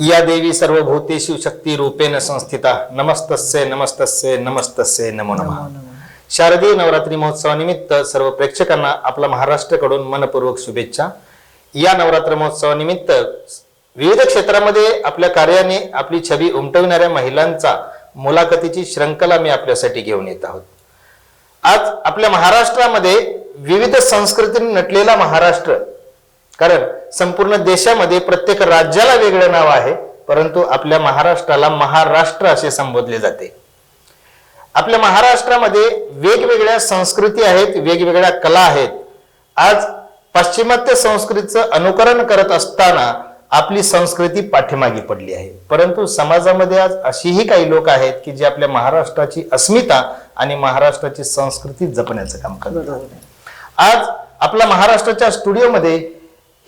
या देवी सर्वभूतेषु शक्ती रूपेण संस्थिता। नमस्तस्य नमस्तस्य नमस्तस्य नमो नमः। शारदीय नवरात्री महोत्सवानिमित्त सर्व प्रेक्षकांना आपला महाराष्ट्राकडून मनपूर्वक शुभेच्छा। या नवरात्र महोत्सवानिमित्त विविध क्षेत्रामध्ये आपल्या कार्याने आपली छबी उमटविणाऱ्या महिलांचा मुलाखतीची श्रृंखला मी आपल्यासाठी घेऊन येत आहोत. आज आपल्या महाराष्ट्रामध्ये विविध संस्कृतीने नटलेला महाराष्ट्र कारण संपूर्ण देशामध्ये प्रत्येक राज्याला वेगळं नाव आहे परंतु आपल्या महाराष्ट्राला महाराष्ट्र असे संबोधले जाते. आपल्या महाराष्ट्रामध्ये वेगवेगळ्या संस्कृती आहेत वेगवेगळ्या कला आहेत. आज पाश्चिमात्य संस्कृतीचं अनुकरण करत असताना आपली संस्कृती पाठीमागे पडली आहे. परंतु समाजामध्ये आज अशीही काही लोक आहेत की जे आपल्या महाराष्ट्राची अस्मिता आणि महाराष्ट्राची संस्कृती जपण्याचं काम करतात. आज आपल्या महाराष्ट्राच्या स्टुडिओमध्ये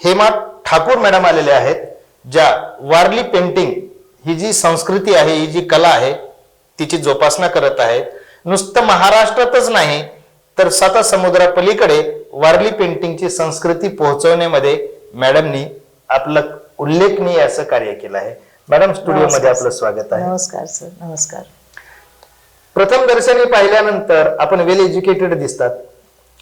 हेमा ठाकूर मॅडम आलेले आहेत ज्या वारली पेंटिंग ही जी संस्कृती आहे ही जी कला आहे तिची जोपासना करत आहेत. नुसतं महाराष्ट्रातच नाही तर सात समुद्रापलीकडे वारली पेंटिंगची संस्कृती पोहोचवण्यामध्ये मॅडमनी आपलं उल्लेखनीय असं कार्य केलं आहे. मॅडम स्टुडिओमध्ये आपलं स्वागत आहे. नमस्कार सर. नमस्कार. प्रथम दर्शनी पाहिल्यानंतर आपण वेल एज्युकेटेड दिसतात.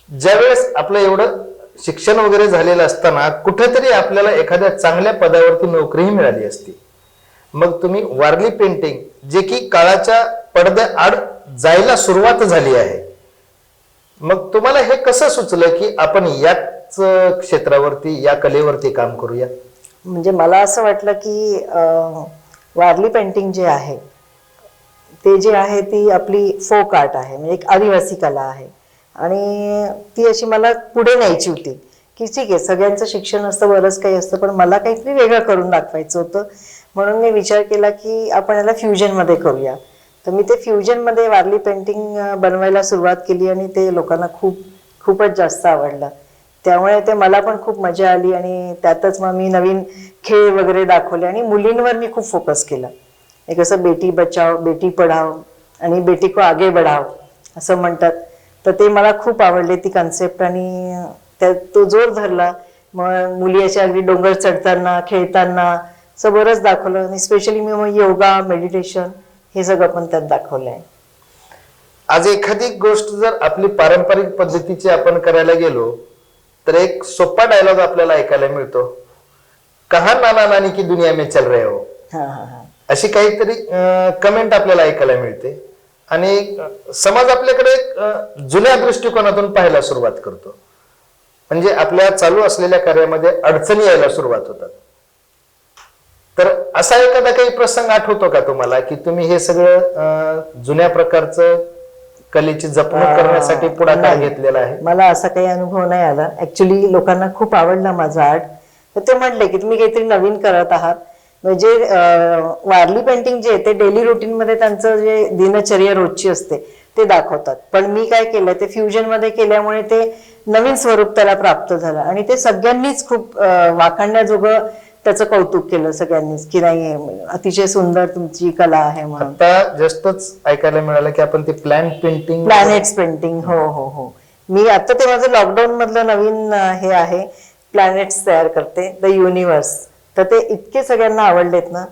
ज्यावेळेस आपलं एवढं शिक्षण वगैरे झालेलं असताना कुठेतरी आपल्याला एखाद्या चांगल्या पदावरती नोकरीही मिळाली असती. मग तुम्ही वारली पेंटिंग जे की काळाच्या पडद्या आड जायला सुरुवात झाली आहे. मग तुम्हाला हे कसं सुचलं की आपण याच क्षेत्रावरती या कलेवरती काम करूया? म्हणजे मला असं वाटलं की वारली पेंटिंग जे आहे ते जे आहे ती आपली फोक आर्ट आहे म्हणजे एक आदिवासी कला आहे. आणि ती अशी मला पुढे न्यायची होती की ठीक आहे सगळ्यांचं शिक्षण असतं बरंच काही असतं पण मला काहीतरी वेगळं करून दाखवायचं होतं. म्हणून मी विचार केला की आपण याला फ्युजनमध्ये करूया. तर मी ते फ्युजनमध्ये वारली पेंटिंग बनवायला सुरुवात केली आणि ते लोकांना खूप खूपच जास्त आवडलं. त्यामुळे ते मला पण खूप मजा आली आणि त्यातच मग मी नवीन खेळ वगैरे दाखवले आणि मुलींवर मी खूप फोकस केला. एक असं बेटी बचाव बेटी पढाव आणि बेटी को आगे बढाव असं म्हणतात. तर ते मला खूप आवडले ती कन्सेप्ट आणि त्या तो जोर धरला. मग मुली अशा अगदी डोंगर चढताना खेळताना असं बरंच दाखवलं आणि स्पेशली मी मग योगा मेडिटेशन हे सगळं पण त्यात दाखवलं आहे आज एखादी गोष्ट जर आपली पारंपरिक पद्धतीची आपण करायला गेलो तर एक सोपा डायलॉग आपल्याला ऐकायला मिळतो. कहा नाना नानी की दुनिया में चल रहे हो? अशी काहीतरी कमेंट आपल्याला ऐकायला मिळते. आणि समाज आपल्याकडे एक, जुन्या दृष्टिकोनातून पाहायला सुरुवात करतो. म्हणजे आपल्या चालू असलेल्या कार्यामध्ये अडचणी यायला सुरुवात होतात. तर असा एखादा काही प्रसंग आठवतो का तुम्हाला की तुम्ही हे सगळं जुन्या प्रकारचं कलेची जपणूक करण्यासाठी पुढाकार. घेतलेला आहे. मला असा काही अनुभव नाही आला. ऍक्च्युली लोकांना खूप आवडला माझा आर्ट तर ते म्हटले की तुम्ही काहीतरी नवीन करत आहात. म्हणजे वारली पेंटिंग जे ते डेली रुटीन मध्ये त्यांचं जे दिनचर्या रोजची असते ते दाखवतात. पण मी काय केलं ते फ्युजनमध्ये केल्यामुळे ते नवीन स्वरूप त्याला प्राप्त झालं. आणि ते सगळ्यांनीच खूप वाखाणण्याजोगं त्याचं कौतुक केलं सगळ्यांनीच की नाही अतिशय सुंदर तुमची कला आहे म्हणून. आता जस्टच ऐकायला मिळालं की आपण ते प्लॅन पेंटिंग प्लॅनेट्स पेंटिंग हो हो हो. मी आता ते माझं लॉकडाऊन मधलं नवीन हे आहे प्लॅनेट्स तयार करते द युनिवर्स तर ते इतके सगळ्यांना आवडलेत ना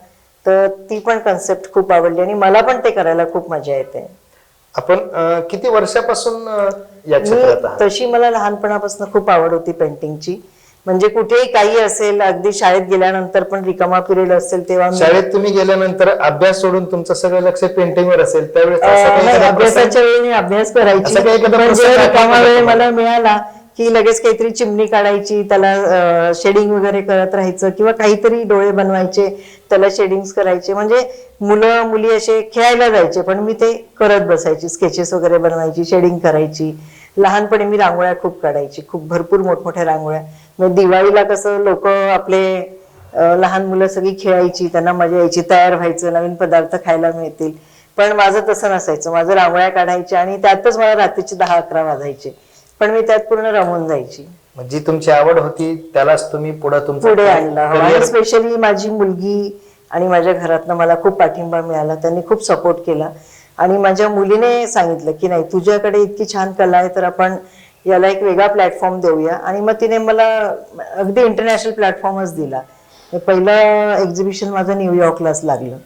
तर ती पण कन्सेप्ट खूप आवडली आणि मला पण ते करायला खूप मजा येते. आपण किती वर्षापासून तशी मला लहानपणापासून खूप आवड होती पेंटिंगची म्हणजे कुठेही काही असेल अगदी शाळेत गेल्यानंतर पण रिकामा पिरियड असेल तेव्हा मी शाळेत तुम्ही गेल्यानंतर अभ्यास सोडून तुमचं सगळं लक्ष पेंटिंग वर असेल त्यावेळेस असं अं, काही नाही, एखादा प्रसंग- अभ्यासाच्या वेळी मी अभ्यास करायची. असं काही एखादा पण प्रसंग जेव्हा आठवतो रिकामा वेळ? मला मिळाला की लगेच काहीतरी चिमणी काढायची त्याला शेडिंग वगैरे करत राहायचं किंवा काहीतरी डोळे बनवायचे त्याला शेडिंग्स करायचे. म्हणजे मुलं मुली असे खेळायला जायचे पण मी ते करत बसायची. स्केचेस वगैरे बनवायची शेडिंग करायची. लहानपणी मी रांगोळ्या खूप काढायची खूप भरपूर मोठमोठ्या रांगोळ्या. मग दिवाळीला कसं लोक आपले लहान मुलं सगळी खेळायची त्यांना मजा यायची तयार व्हायचं नवीन पदार्थ खायला मिळतील. पण माझं तसं नसायचं. माझं रांगोळ्या काढायच्या आणि त्यातच मला रात्रीचे दहा अकरा वाजायचे. पण मी त्यात पूर्ण रमून जायची. जी तुमची आवड होती त्यालाच तुम्ही पुढे पुढे आणलं. स्पेशली माझी मुलगी आणि माझ्या घरातनं मला खूप पाठिंबा मिळाला. त्यांनी खूप सपोर्ट केला. आणि माझ्या मुलीने सांगितलं की नाही तुझ्याकडे इतकी छान कला आहे तर आपण याला एक वेगळा प्लॅटफॉर्म देऊया. आणि मग तिने मला अगदी इंटरनॅशनल प्लॅटफॉर्मच दिला. हे पहिलं एक्झिबिशन माझं न्यूयॉर्कलाच लागलं.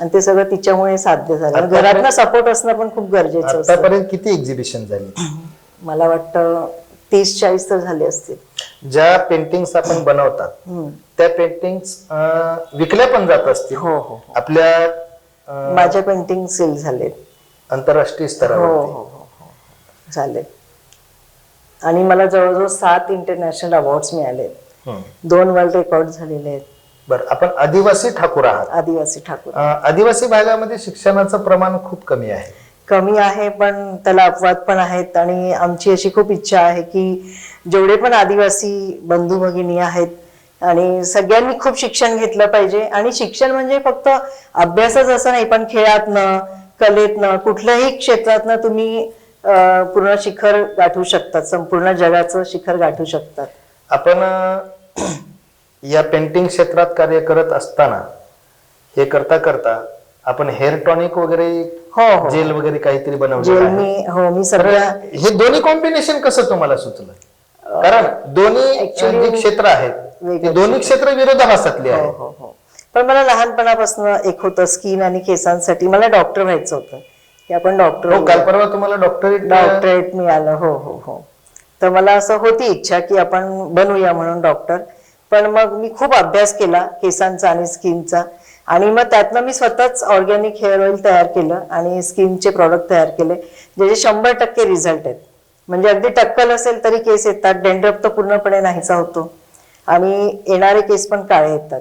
आणि ते सगळं तिच्यामुळे साध्य झालं. घरातनं सपोर्ट असणं पण खूप गरजेचं आतापर्यंत किती एक्झिबिशन झाली? मला वाटतं तीस चाळीस तर झाले असतील. ज्या पेंटिंग्स आपण बनवतात. त्या पेंटिंग्स विकल्या पण जात असतील. हो हो आपल्या अं, माझ्या पेंटिंग सेल झालेत. आंतरराष्ट्रीय हो स्तरावर हो हो हो. झाले आणि मला जवळजवळ सात इंटरनॅशनल अवॉर्ड्स मिळाले. दोन वर्ल्ड रेकॉर्ड झालेले आहेत. बर आपण आदिवासी ठाकूर आहात. आदिवासी ठाकूर. आदिवासी भागामध्ये शिक्षणाचं प्रमाण खूप कमी आहे. कमी आहे पण त्याला अपवाद पण आहेत आणि आमची अशी खूप इच्छा आहे की जेवढे पण आदिवासी बंधू भगिनी आहेत आणि सगळ्यांनी खूप शिक्षण घेतलं पाहिजे. आणि शिक्षण म्हणजे फक्त अभ्यासच असं नाही पण खेळातनं कलेतनं कुठल्याही क्षेत्रातनं तुम्ही पूर्ण शिखर गाठू शकतात संपूर्ण जगाचं शिखर गाठू शकतात. आपण या पेंटिंग क्षेत्रात कार्य करत असताना हे करता करता आपण हेअर टॉनिक वगैरे हो हो. जेल वगैरे काहीतरी बनवलं आहे. मी हो मी सगळ्या हे दोन्ही कॉम्बिनेशन कसं तुम्हाला सुचलं? कारण दोन्ही क्षेत्र आहेत दोन्ही क्षेत्र विरोधाभासातली हो आहेत. हो हो. पण मला लहानपणापासून एक होतं स्किन आणि केसांसाठी. मला डॉक्टर व्हायचं होतं. की आपण डॉक्टर हो काल परवा तुम्हाला डॉक्टरेट डॉक्टरेट मिळालं. हो हो हो. तर मला असं होती इच्छा की आपण बनूया म्हणून डॉक्टर पण मग मी खूप अभ्यास केला केसांचा आणि स्किनचा. आणि मग त्यातनं मी स्वतःच ऑर्गॅनिक हेअर ऑइल तयार केलं आणि स्किनचे प्रॉडक्ट तयार केले ज्याचे शंभर टक्के रिझल्ट आहेत. म्हणजे अगदी टक्कल असेल तरी केस येतात. डेंड्रफ तर पूर्णपणे नाहीसा होतो. आणि येणारे केस पण काळे येतात.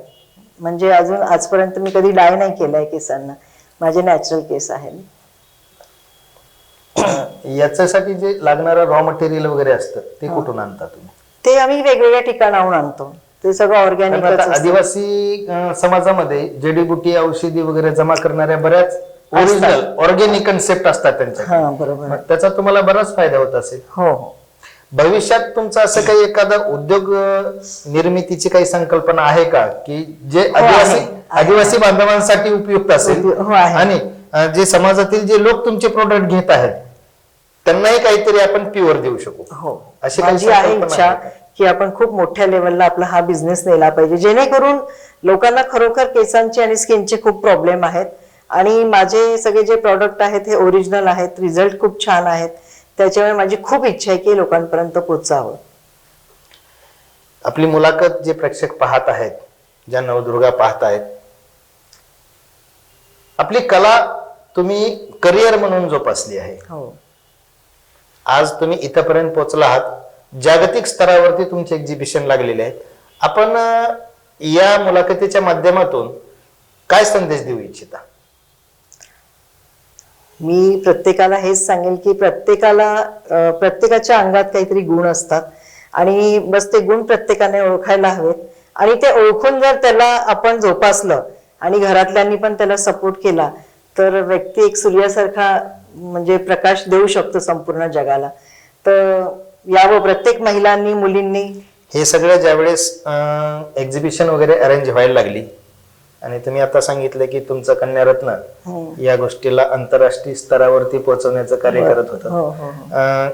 म्हणजे अजून आजपर्यंत मी कधी डाय नाही केलाय केसांना. माझे नॅचरल केस आहेत. याच्यासाठी जे लागणारं रॉ मटेरियल वगैरे असतं ते कुठून आणता तुम्ही? ते आम्ही वेगवेगळ्या ठिकाणाहून आणतो. ते सगळं ऑर्गॅनिक आदिवासी समाजामध्ये जडीबुटी औषधी वगैरे जमा करणाऱ्या बऱ्याच ओरिजिनल ऑर्गॅनिक कन्सेप्ट असतात त्यांच्या हा बरोबर. त्याचा तुम्हाला बराच फायदा होत असेल. हो हो. भविष्यात तुमचं असं काही एखादा उद्योग निर्मितीची काही संकल्पना आहे का? की जे आदिवासी आहे. आदिवासी बांधवांसाठी उपयुक्त असेल हो. आणि जे समाजातील जे लोक तुमचे प्रोडक्ट घेत आहेत त्यांनाही काहीतरी आपण प्युअर देऊ शकू. हो. अशी माझी आहे इच्छा? की? आपण खूप मोठ्या लेवलला आपला हा बिझनेस नेला पाहिजे. जेणेकरून लोकांना खरोखर केसांचे आणि स्किनचे खूप प्रॉब्लेम आहेत. आणि माझे सगळे जे प्रॉडक्ट आहेत हे ओरिजिनल आहेत रिझल्ट खूप छान आहेत. त्याच्यामुळे माझी खूप इच्छा आहे की लोकांपर्यंत पोचावं आपली मुलाखत जे प्रेक्षक पाहत आहेत ज्या नवदुर्गा पाहत आहेत आपली कला तुम्ही करिअर म्हणून जोपासली आहे. हो. आज तुम्ही इथपर्यंत पोहोचला आहात. जागतिक स्तरावरती तुमचे एक्झिबिशन लागलेले आहेत आपण या मुलाखतीच्या माध्यमातून काय संदेश देऊ इच्छिता? मी प्रत्येकाला हेच सांगेन की प्रत्येकाला प्रत्येकाच्या अंगात काहीतरी गुण असतात. आणि बस ते गुण प्रत्येकाने ओळखायला हवेत. आणि ते ओळखून जर त्याला आपण जोपासलं आणि घरातल्यांनी पण त्याला सपोर्ट केला तर व्यक्ती एक सूर्यासारखा म्हणजे प्रकाश देऊ शकतो संपूर्ण जगाला. तर यावं प्रत्येक महिलांनी मुलींनी हे सगळं ज्यावेळेस एक्झिबिशन वगैरे अरेंज व्हायला लागली आणि तुम्ही आता सांगितलं की तुमचं कन्यारत्न या गोष्टीला आंतरराष्ट्रीय स्तरावरती पोहोचवण्याचं कार्य करत होतं. हो हो हो.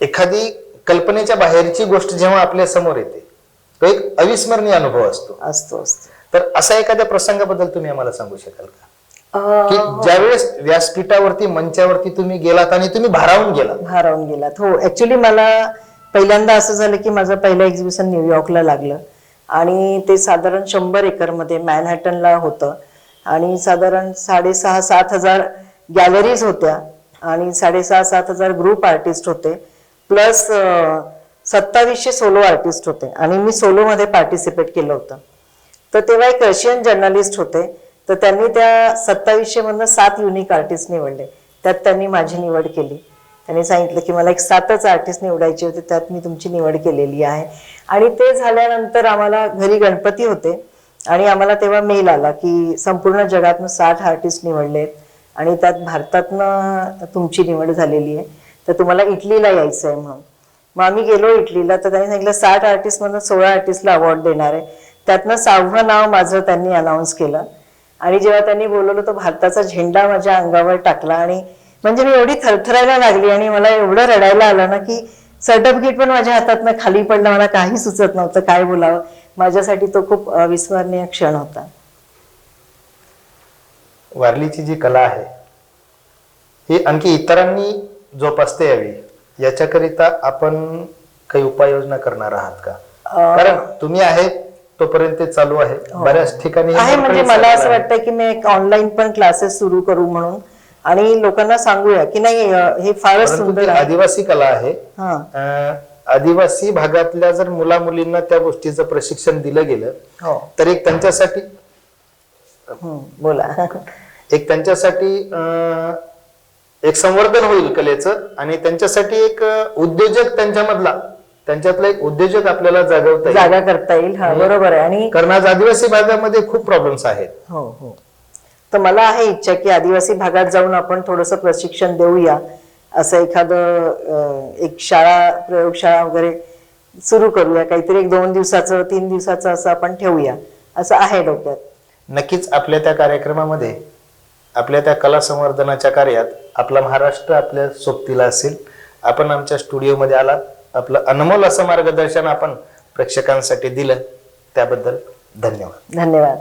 एखादी कल्पनेच्या बाहेरची गोष्ट जेव्हा आपल्यासमोर येते तो एक अविस्मरणीय अनुभव असतो. असतो असतो. तर असा एखाद्या प्रसंगाबद्दल तुम्ही आम्हाला सांगू शकाल का? की ज्यावेळेस व्यासपीठावरती मंचावरती तुम्ही गेलात आणि तुम्ही भारावून गेलात. भारावून गेलात. हो ऍक्च्युली मला पहिल्यांदा असं झालं की माझं पहिलं एक्झिबिशन न्यूयॉर्कला लागलं. आणि ते साधारण शंभर एकरमध्ये मॅनहॅटनला होतं. आणि साधारण साडेसहा सात हजार गॅलरीज होत्या. आणि साडेसहा सात हजार ग्रुप आर्टिस्ट होते. प्लस सत्तावीसशे सोलो आर्टिस्ट होते. आणि मी सोलोमध्ये पार्टिसिपेट केलं होतं. तर तेव्हा एक रशियन जर्नलिस्ट होते. तर त्यांनी त्या सत्तावीसशे मधनं सात युनिक आर्टिस्ट निवडले. त्यात त्यांनी माझी निवड केली. त्यांनी सांगितलं की मला एक सातच आर्टिस्ट निवडायचे होते त्यात मी तुमची निवड केलेली आहे. आणि ते झाल्यानंतर आम्हाला घरी गणपती होते आणि आम्हाला तेव्हा मेल आला की संपूर्ण जगातनं साठ आर्टिस्ट निवडलेत आणि त्यात भारतातनं तुमची निवड झालेली आहे. तर तुम्हाला इटलीला यायचं आहे म्हणून. मग आम्ही गेलो इटलीला तर त्यांनी सांगितलं साठ आर्टिस्टमधून सोळा आर्टिस्टला अवॉर्ड देणार आहे. त्यातनं सहावं नाव माझं त्यांनी अनाऊन्स केलं. आणि जेव्हा त्यांनी बोलवलं तो भारताचा झेंडा माझ्या अंगावर टाकला आणि म्हणजे मी एवढी थरथरायला लागली आणि मला एवढं रडायला आलं ना की सर्टिफिकेट पण माझ्या हातातनं खाली पडलं मला काही सुचत नव्हतं काय बोलावं. माझ्यासाठी तो खूप अविस्मरणीय क्षण होता. वारलीची जी कला आहे ही आणखी इतरांनी जोपासता यावी याच्याकरिता आपण काही उपाययोजना करणार आहात का? कारण तुम्ही आहे तोपर्यंत ते चालू आहे. बऱ्याच ठिकाणी हे हो. आहे म्हणजे मला असं. वाटतं की मी एक ऑनलाईन पण क्लासेस सुरू करू म्हणून. आणि लोकांना सांगूया की नाही हे फारच सुंदर आदिवासी कला आहे. हा. आदिवासी भागातल्या जर मुला मुलींना त्या गोष्टीचं प्रशिक्षण दिलं गेलं हो. तर एक त्यांच्यासाठी बोला. एक त्यांच्यासाठी एक संवर्धन होईल कलेचं आणि त्यांच्यासाठी एक उद्योजक त्यांच्यामधला त्यांच्यातला एक उद्योजक आपल्याला जागवता जागा करता येईल. हा बरोबर आहे. आणि कारण आज आदिवासी भागामध्ये खूप प्रॉब्लेम्स आहेत. हो हो. तर मला आहे इच्छा की आदिवासी भागात जाऊन आपण थोडंसं प्रशिक्षण देऊया. असं एखादं एक शाळा प्रयोगशाळा वगैरे सुरू करूया. काहीतरी एक दोन दिवसाचं तीन दिवसाचं असं आपण ठेवूया. असं आहे डोक्यात. नक्कीच आपल्या त्या कार्यक्रमामध्ये आपल्या त्या कला संवर्धनाच्या कार्यात आपला महाराष्ट्र आपल्या सोबतीला असेल. आपण आमच्या स्टुडिओमध्ये आलात. आपलं अनमोल असं मार्गदर्शन आपण प्रेक्षकांसाठी दिलं. त्याबद्दल धन्यवाद. धन्यवाद.